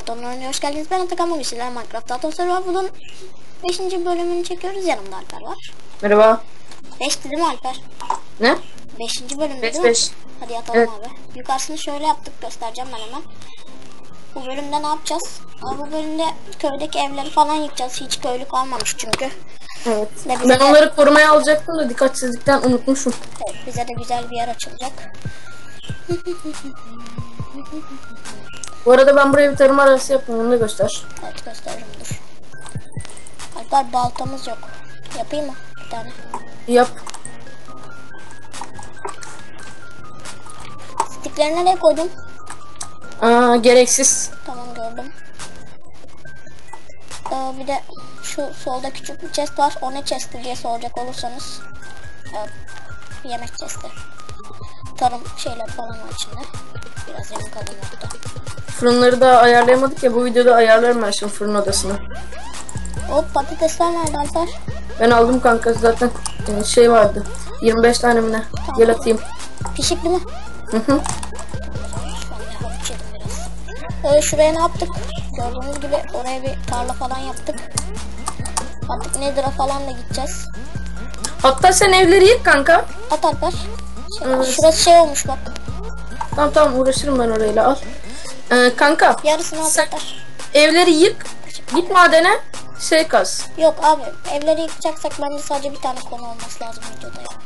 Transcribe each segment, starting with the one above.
Atom'la oynuyor. Hoş geldiniz. Ben Atakan bugün sizlerle Minecraft Atom Survival'ın 5. bölümünü çekiyoruz. Yanımda Alper var. Merhaba. 5 dedim Alper. Ne? 5. bölüm Beş, değil mi? beş. Hadi yatalım Evet. abi. Yukarısını şöyle yaptık göstereceğim ben hemen. Bu bölümde ne yapacağız? Aa, bu bölümde köydeki evleri falan yıkacağız. Hiç köylü kalmamış çünkü. Evet. Ne Ben de- onları korumaya alacaktım da dikkatsizlikten unutmuşum. Evet, bize de güzel bir yer açılacak. Bu arada ben buraya bir tarım arası yaptım. Onu da göster. Evet gösteririm dur. Alper baltamız yok. Yapayım mı? Bir tane. Yap. Stikleri nereye koydun? Aa, gereksiz. Tamam gördüm. Ee, bir de şu solda küçük bir chest var. O ne chest'i diye soracak olursanız. Evet. Yemek chest'i. Tarım şeyler falan var içinde. Biraz yemek alayım hatta. Fırınları da ayarlayamadık ya. Bu videoda ayarlarım ben şimdi fırın odasını. Hop patatesler nerede Alper? Ben aldım kanka zaten e, şey vardı. 25 tane mi ne? Gel atayım. Pişik değil mi? Hı hı. Ee, şuraya ne yaptık? Gördüğünüz gibi oraya bir tarla falan yaptık. Artık Nether'a falan da gideceğiz. Hatta sen evleri yık kanka. At Alper. Evet. Şurası şey olmuş bak. Tamam tamam uğraşırım ben orayla al. Ee, kanka Yarısını al Sen- evleri yık. Git madene şey kaz. Yok abi evleri yıkacaksak bence sadece bir tane konu olması lazım videoda ya.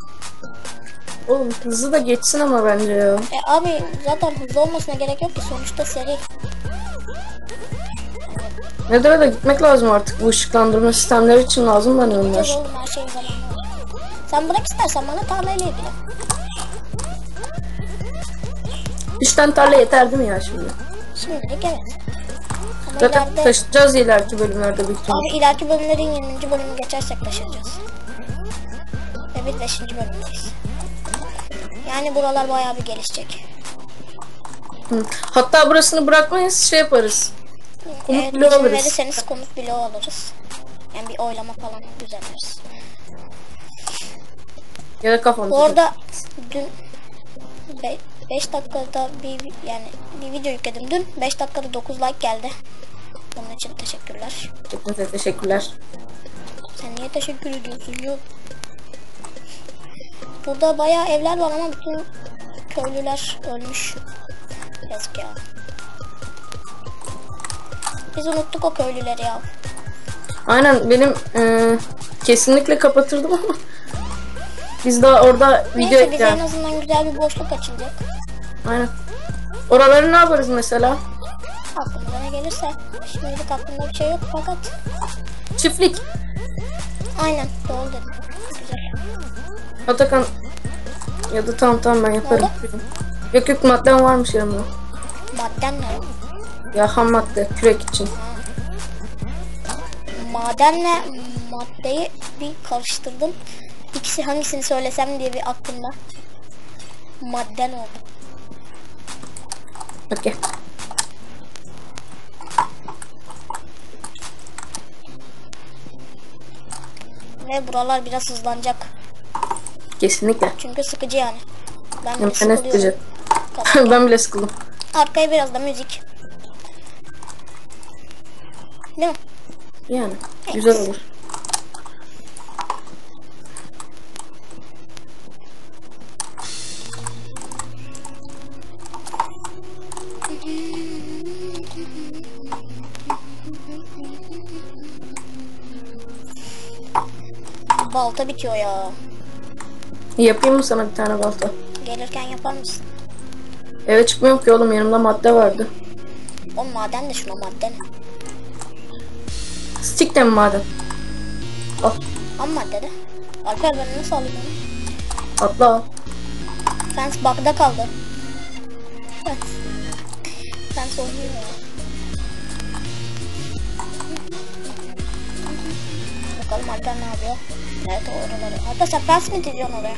Oğlum hızlı da geçsin ama bence ya. E abi zaten hızlı olmasına gerek yok ki sonuçta seri. Nether'a da gitmek lazım artık. Bu ışıklandırma sistemleri için lazım bana onlar. Gideceğiz oğlum her şey zamanlı. Sen bırak istersen bana tarlayla ilgili. Üç tane tarla yeter değil mi ya şimdi? Şimdilik evet. Ama Zaten ileride, taşıyacağız ileriki bölümlerde büyük ihtimalle. abi ileriki bölümlerin 20. bölümü geçersek taşıyacağız. Ve biz 5. bölümdeyiz. Yani buralar bayağı bir gelişecek. Hı. Hatta burasını bırakmayız şey yaparız. Komut Eğer bloğu alırız. verirseniz komut bloğu alırız. Yani bir oylama falan düzenleriz. Ya da kafamda. Bu arada dün 5 dakikada bir yani bir video yükledim dün. 5 dakikada 9 like geldi. Bunun için teşekkürler. Hepinize teşekkürler. Sen niye teşekkür ediyorsun yok? Burada bayağı evler var ama bütün köylüler ölmüş. Yazık ya. Biz unuttuk o köylüleri ya. Aynen benim e, kesinlikle kapatırdım ama biz daha orada video Neyse bize en azından güzel bir boşluk açılacak. Aynen. Oraları ne yaparız mesela? Aklımıza ne gelirse. Şimdilik aklımda bir şey yok fakat Çiftlik. aynen doğru dedim. Güzel. Atakan ya da tamam tamam ben yaparım. Yok yok maddem varmış yanımda. Maden ne? Ya ham madde kürek için. Madenle maddeyi bir karıştırdım. İkisi hangisini söylesem diye bir aklımda. Madden oldu. Okey. Ve buralar biraz hızlanacak. Kesinlikle. Çünkü sıkıcı yani. Ben bile ben sıkılıyorum. ben bile sıkıldım. Arkaya biraz da müzik. Değil mi? Yani güzel olur. Balta bitiyor ya. Yapayım mı sana bir tane balta? Gelirken yapar mısın? Eve çıkmıyorum ki oğlum yanımda madde vardı. O maden de şuna maden. Stick de mi maden? Al Ama madde de. Alper ben nasıl alayım onu? atla al. Fence bug'da kaldı. Sen fence mi diziyorsun oraya?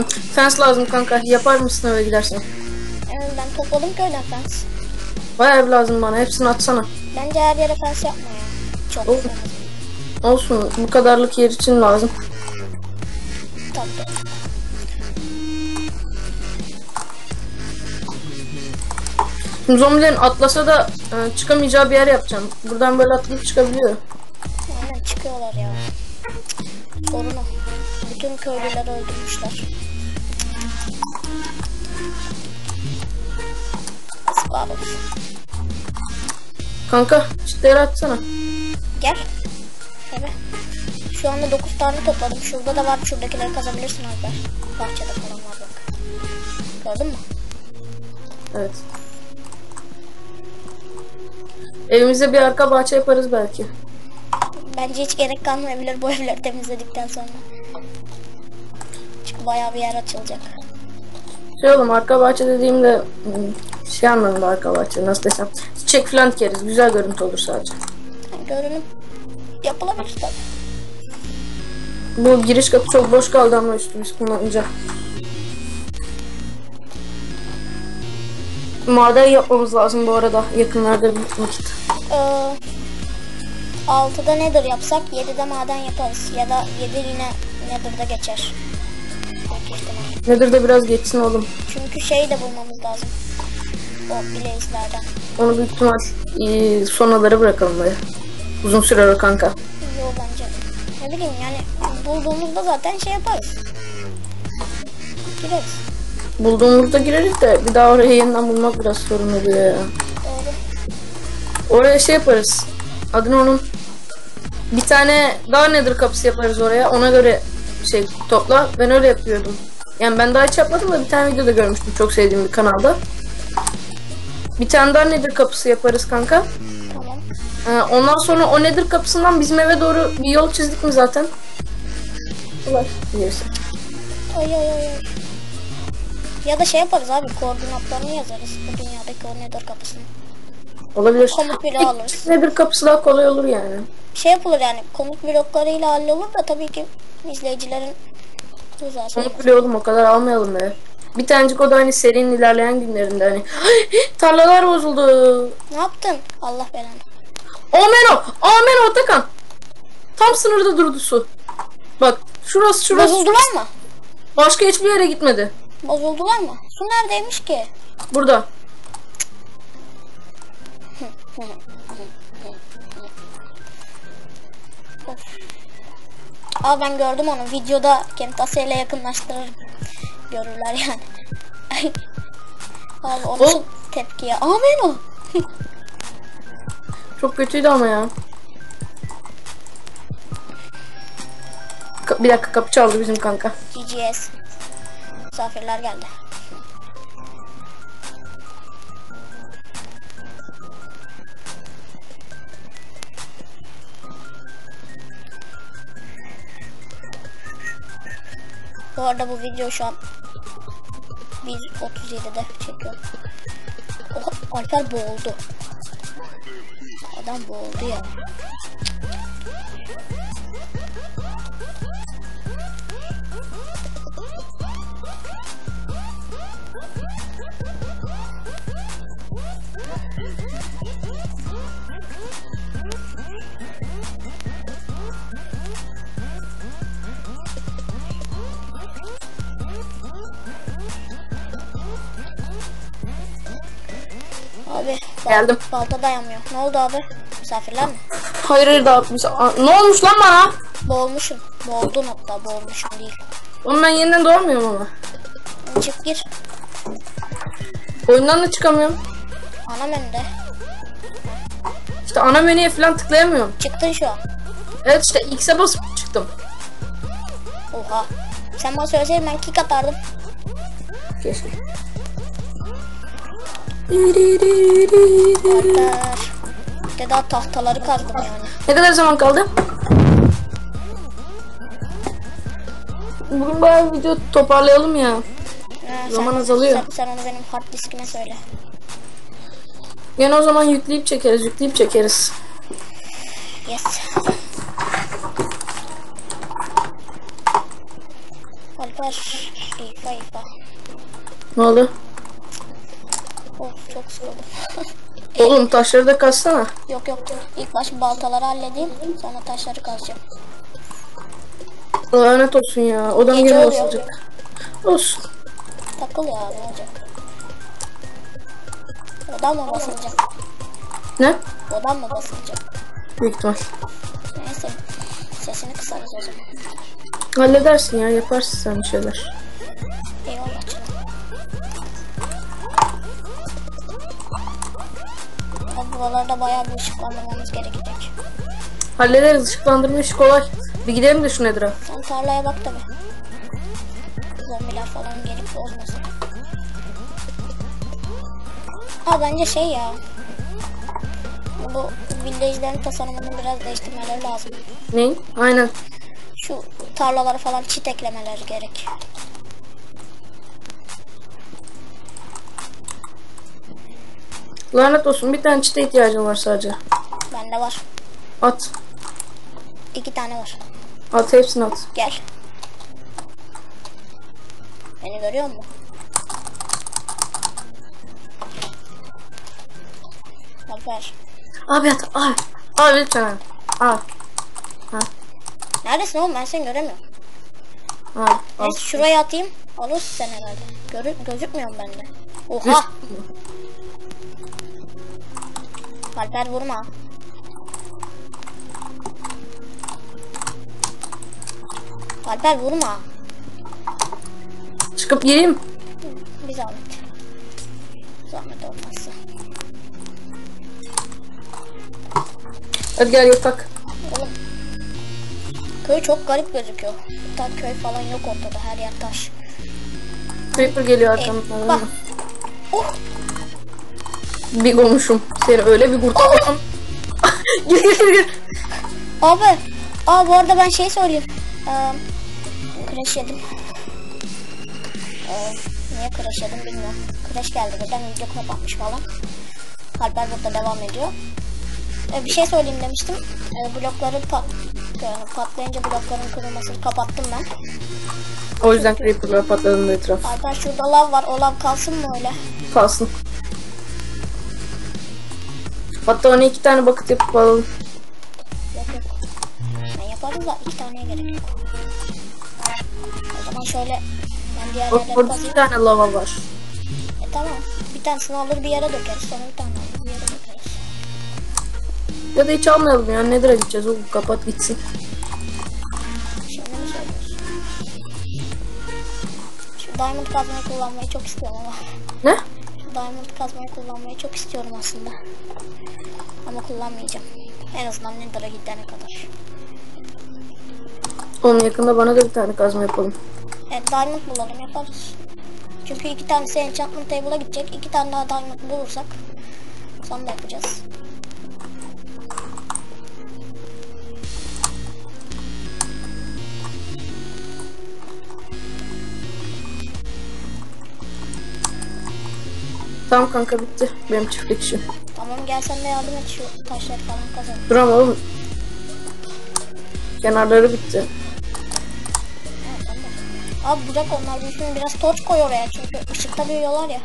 Hı. Fence lazım kanka. Yapar mısın eve gidersen? Evet ben topladım köyden fence. Bayağı ev lazım bana. Hepsini atsana. Bence her yere fence yapma ya. Çok Oğlum. Olsun. Bu kadarlık yer için lazım. tatlı. Şimdi zombilerin atlasa da e, çıkamayacağı bir yer yapacağım. Buradan böyle atlayıp çıkabiliyor. Aynen çıkıyorlar ya. Sorun o. Bütün köylüleri öldürmüşler. Yazıklar olsun. Kanka çitleri açsana. Gel. Tabii. Şu anda 9 tane topladım. Şurada da var. Şuradakileri kazabilirsin Alper. Bahçede falan var bak. Gördün mü? Evet. Evimize bir arka bahçe yaparız belki. Bence hiç gerek kalmayabilir bu evleri temizledikten sonra. Bayağı bir yer açılacak. Şey oğlum arka bahçe dediğimde hmm, şey anlamında arka bahçe nasıl desem. Çiçek falan dikeriz. Güzel görüntü olur sadece. Görünüm yapılabilir tabii. Bu giriş kapı çok boş kaldı ama üstümüz kullanınca. Maden yapmamız lazım bu arada yakınlarda bir vakit. Ee, 6'da Nether yapsak 7'de maden yaparız. Ya da 7 yine Nether'da geçer. Nedir de biraz geçsin oğlum. Çünkü şey de bulmamız lazım. O blaze'lerden. Onu büyük ihtimal e, sonraları bırakalım böyle. Uzun sürer o kanka. Yo bence. Ne bileyim yani bulduğumuzda zaten şey yaparız. Gireriz. Bulduğumuzda gireriz de bir daha oraya yeniden bulmak biraz sorun oluyor ya. Doğru. Oraya şey yaparız. Adını onun bir tane daha nedir kapısı yaparız oraya. Ona göre şey topla. Ben öyle yapıyordum. Yani ben daha hiç yapmadım da bir tane videoda görmüştüm çok sevdiğim bir kanalda. Bir tane daha nedir kapısı yaparız kanka. Tamam. Ee, ondan sonra o nedir kapısından bizim eve doğru bir yol çizdik mi zaten? Ulan gerisi. Ay ay ay. Ya da şey yaparız abi koordinatlarını yazarız bu dünyadaki o nether kapısını. Olabilir. Komut bile alırız. Nedir kapısı daha kolay olur yani. Şey yapılır yani komut bloklarıyla hallolur da tabii ki izleyicilerin rızası Onu oğlum o kadar almayalım be. Bir tanecik o da hani serinin ilerleyen günlerinde hani tarlalar bozuldu. Ne yaptın? Allah belanı. Ameno! Ameno Atakan! Tam sınırda durdu su. Bak şurası şurası. Bozuldular mı? Başka hiçbir yere gitmedi. Bozuldular mı? Su neredeymiş ki? Burada. Aa ben gördüm onu videoda Kemtase ile yakınlaştırırım. Görürler yani. Abi o nasıl tepki ya? O. Çok kötüydü ama ya. Ka- bir dakika kapı çaldı bizim kanka. GGS. Misafirler geldi. Bu arada bu video şu an 1.37'de çekiyorum. Oha, Alper boğuldu. Adam boğuldu ya. Geldim. balta dayanmıyor. Ne oldu abi? Misafirler mi? Hayır hayır daha ne olmuş lan bana? Boğulmuşum. Boğuldun hatta boğulmuşum değil. Oğlum ben yeniden doğamıyorum ama. Çık gir. Oyundan da çıkamıyorum. Ana menüde. İşte ana menüye falan tıklayamıyorum. Çıktın şu an. Evet işte X'e basıp çıktım. Oha. Sen bana söyleseydin ben kick atardım. Keşke. Bir de daha tahtaları kazdım yani. Ne kadar zaman kaldı? Bugün bayağı video toparlayalım ya. Ha, Zaman sen, azalıyor. Sen, sen onu benim hard diskime söyle. Gene o zaman yükleyip çekeriz, yükleyip çekeriz. Yes. Alper. İfa ifa. Ne oldu? Of çok sıkıldım. Oğlum taşları da kassana. yok yok. İlk baş baltaları halledeyim. Sonra taşları kazacağım. Lanet olsun ya. Odam Gece gene oluyor. basılacak. Olsun. Takıl ya ne olacak. Odan mı basılacak? Ne? Odan mı basılacak? Büyük ihtimal. Neyse. Sesini kısarız o zaman. Halledersin ya yaparsın sen bir şeyler. Eyvallah buralarda bayağı bir ışıklandırmamız gerekecek. Hallederiz ışıklandırma işi kolay. Bir gidelim de şu nedir ha. Sen tarlaya bak tabi. Zombiler falan gelip bozmasın. Ha bence şey ya. Bu village'lerin tasarımını biraz değiştirmeleri lazım. Ne? Aynen. Şu tarlalara falan çit eklemeleri gerek. Lanet olsun bir tane çite ihtiyacım var sadece. Bende var. At. İki tane var. At hepsini at. Gel. Beni görüyor musun? Alper. Abi at abi. Abi lütfen abi. Abi. Neredesin oğlum ben seni göremiyorum. Al. Neyse şuraya atayım. Alırsın sen herhalde. Görü gözükmüyorum bende. Oha. Alper vurma. Alper vurma. Çıkıp gireyim. Bir zahmet. Zahmet olmazsa. Hadi gel yatak. Oğlum. Köy çok garip gözüküyor. Tam köy falan yok ortada. Her yer taş. Creeper geliyor Bak. arkamdan. Oh. Bir konuşum. Seni öyle bir kurtaracağım. gir gir gir gir. Abi. Aa bu arada ben şey söyleyeyim. Ee, crash yedim. Ee, niye crash yedim bilmiyorum. Crash geldi buradan video kapatmış falan. Alper burada devam ediyor. Ee, bir şey söyleyeyim demiştim. Ee, blokları pat yani patlayınca blokların kırılmasını kapattım ben. O yüzden Creeper'lar patladı etraf. Alper şurada lav var. O lav kalsın mı öyle? Kalsın. Hatta ona iki tane bucket yapıp alalım. Yok yok. Ben yaparız da iki taneye gerek yok. O zaman şöyle ben diğer Bak yerleri orada kazayım. iki tane lava var. E tamam. Bir tanesini alır bir yere dökeriz. Sonra bir tane alır bir yere dökeriz. Ya da hiç almayalım ya. Nedir'e gideceğiz oğlum kapat gitsin. Şimdi mi söylüyorsun? Şu diamond kazmayı kullanmayı çok istiyorum ama. Ne? Diamond kazmayı kullanmayı çok istiyorum aslında. Ama kullanmayacağım. En azından Nether'a gidene kadar. Oğlum yakında bana da bir tane kazma yapalım. Evet diamond bulalım yaparız. Çünkü iki tanesi enchantment table'a gidecek. İki tane daha diamond bulursak sonra yapacağız. Tamam kanka bitti. Benim çiftlik işim. Tamam gel sen de yardım et şu taşları falan kazalım. Dur ama oğlum. Kenarları bitti. Evet. Abi bırak onlar büyüsün biraz torç koy oraya çünkü ışıkta büyüyorlar ya.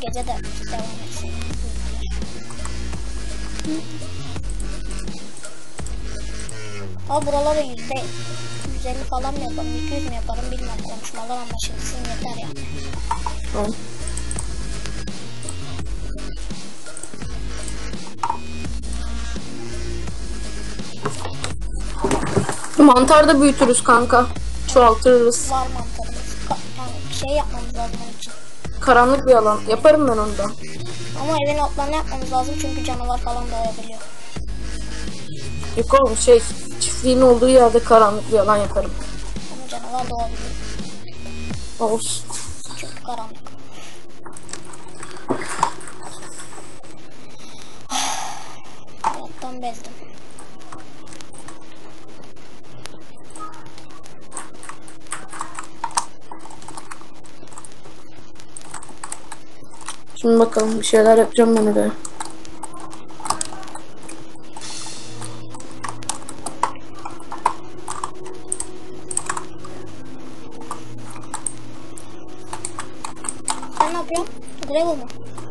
Gece de devam etsin. Abi buraları yüzde 150 falan mı yaparım, 200 mi yaparım bilmem konuşmalar anlaşılsın yeter ya. Tamam. Mantar da büyütürüz kanka. Çoğaltırız. Var mantarımız. Ka- yani şey yapmamız lazım onun için. Karanlık bir alan. Yaparım ben onu da. Ama evin altlarını yapmamız lazım çünkü canavar falan doğabiliyor. Yok oğlum şey çiftliğin olduğu yerde karanlık bir alan yaparım. Ama canavar doğabiliyor Olsun. çünkü karanlık. Hayattan bezdim. Şimdi bakalım bir şeyler yapacağım ben oraya.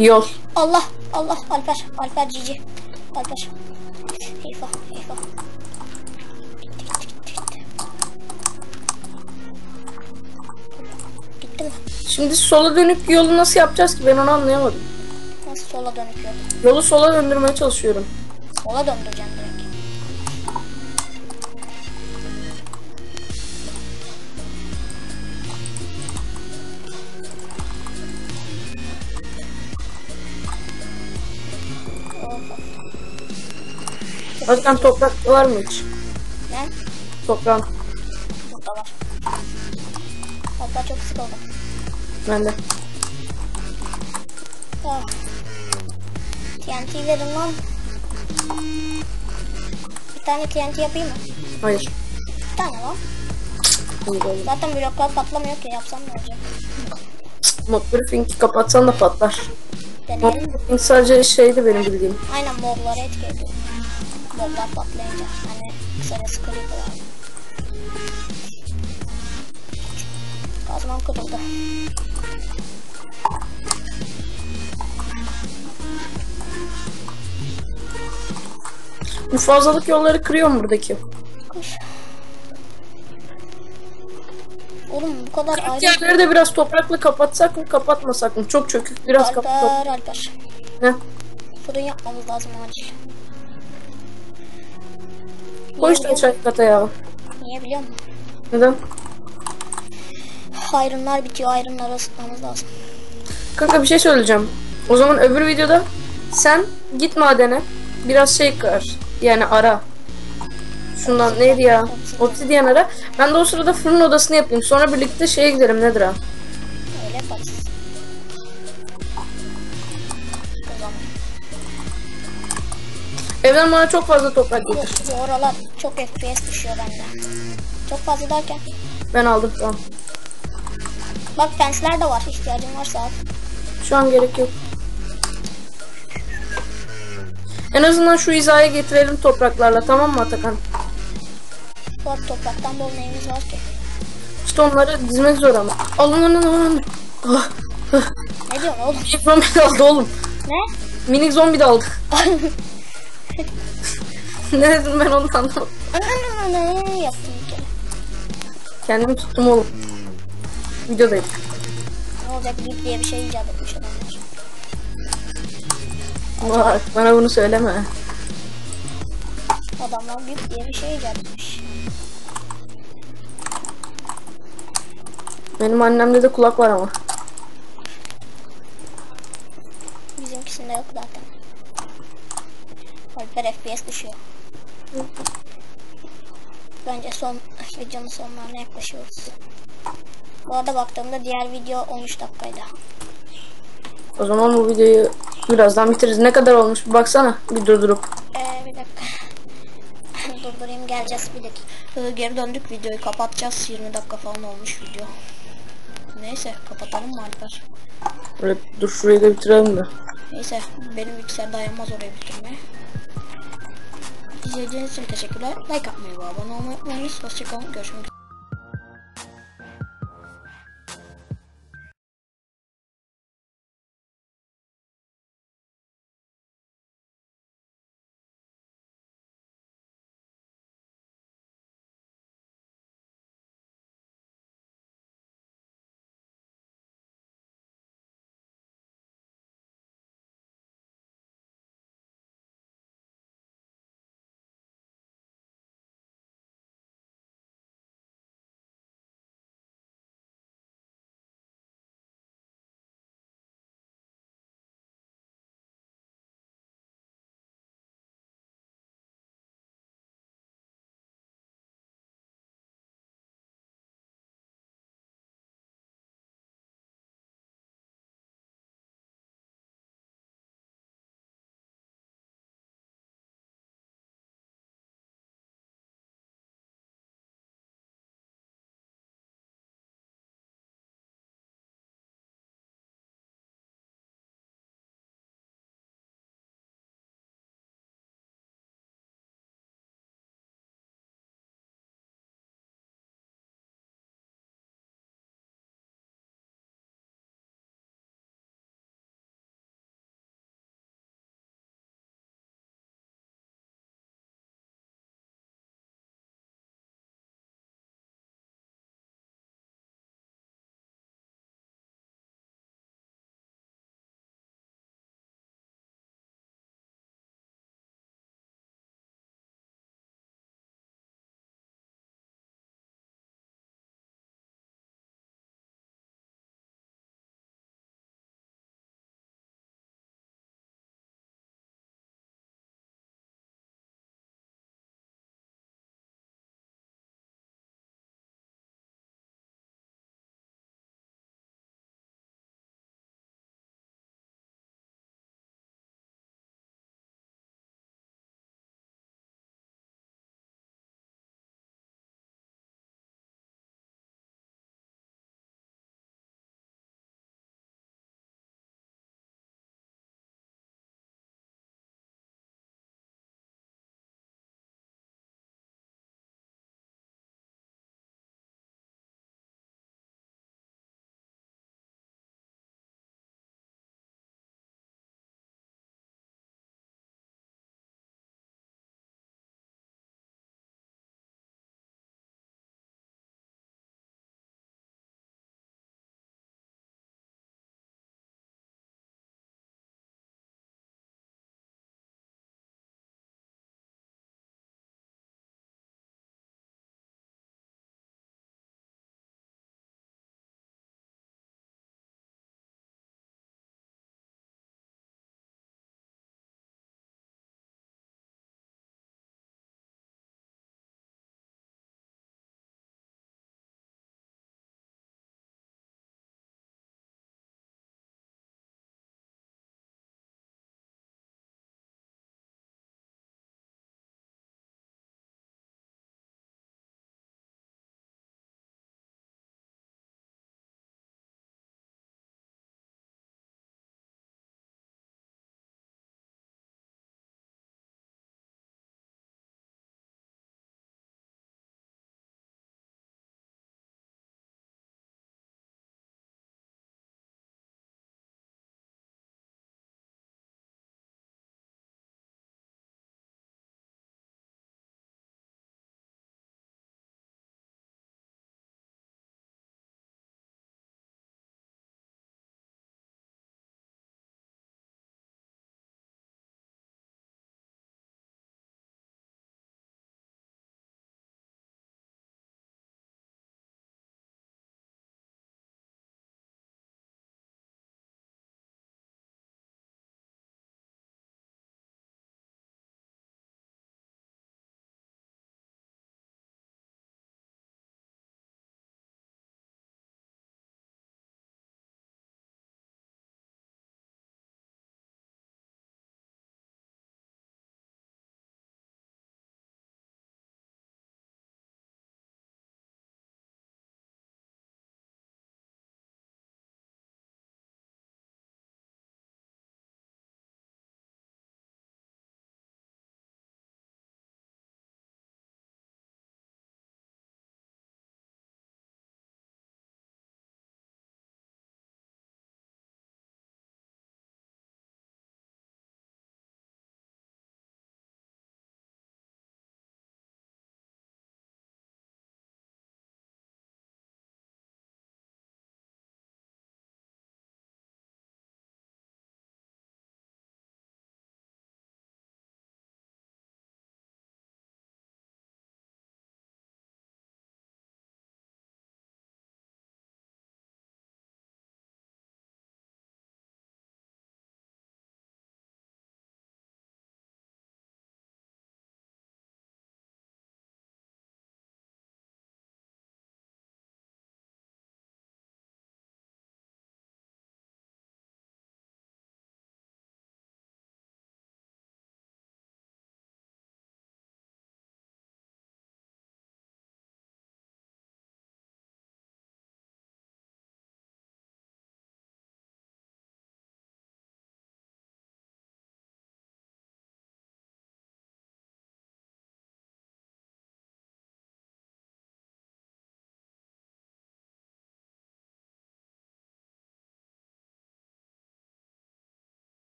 Yol. Allah Allah Alper Alper cici Alper Eyvah eyvah Gitti mi? Şimdi sola dönük yolu nasıl yapacağız ki ben onu anlayamadım. Nasıl sola dönük yol? Yolu sola döndürmeye çalışıyorum. Sola döndüreceğim Zaten toprak var mı hiç? Ne? Toprağın. Burada var. Hatta çok sıkıldım. Bende. Ah. TNT verin lan. Bir tane TNT yapayım mı? Hayır. Bir tane lan. Oldu. Zaten bloklar patlamıyor ki yapsam ne olacak? Mod briefing'i kapatsan da patlar. Mod Deneyelim briefing sadece şeydi benim bildiğim. Aynen mobları etki Moblar patlayınca. Hani kısacası creeper abi. Kazmam kırıldı. Bu fazlalık yolları kırıyorum buradaki. Koş. Oğlum bu kadar ayrı. Yerleri de biraz toprakla kapatsak mı kapatmasak mı? Çok çökük biraz kapat. Alper Alper. Ne? Fırın yapmamız lazım acil. Koy işte aşağı kata ya. Niye biliyor musun? Neden? Ayrımlar bitiyor. Ayrımları ısıtmamız lazım. Kanka bir şey söyleyeceğim. O zaman öbür videoda sen git madene biraz şey kır. Yani ara. Şundan neydi ya? Obsidian ara. Ben de o sırada fırın odasını yapayım. Sonra birlikte şeye gidelim nedir ha? Öyle yaparız. O zaman. Evden bana çok fazla toprak getir. oralar çok FPS düşüyor bende. Çok fazla derken. Ben aldım tamam. Bak fensler de var. ihtiyacın varsa al. Şu an gerek yok. En azından şu hizaya getirelim topraklarla tamam mı Atakan? Bak topraktan bol neyimiz var ki? İşte onları dizmek zor ama. Alın alın alın. alın. Ah, Ne diyorsun oğlum? minik zombi de aldı oğlum. Ne? Minik zombi de aldı. ne dedim ben onu anlamadım. ne yaptım bir kere. Kendimi tuttum oğlum. Videodayım. Ne olacak bip diye bir şey icat etmiş adamlar. Bak bana bunu söyleme. Adamlar bip diye bir şey icat etmiş. Benim annemde de kulak var ama. Bizimkisinde yok zaten. Alper FPS düşüyor. Bence son videonun sonlarına yaklaşıyoruz. Bu arada baktığımda diğer video 13 dakikaydı. O zaman bu videoyu birazdan bitiririz. Ne kadar olmuş bir baksana. Bir durdurup. Ee, bir dakika. Durdurayım geleceğiz bir dakika. Ee, geri döndük videoyu kapatacağız. 20 dakika falan olmuş video. Neyse kapatalım mı Alper? Böyle dur şurayı da bitirelim de. Neyse benim bilgisayar dayanmaz oraya bitirmeye. İzlediğiniz için teşekkürler. Like atmayı ve abone olmayı unutmayınız. Hoşçakalın. Görüşmek üzere.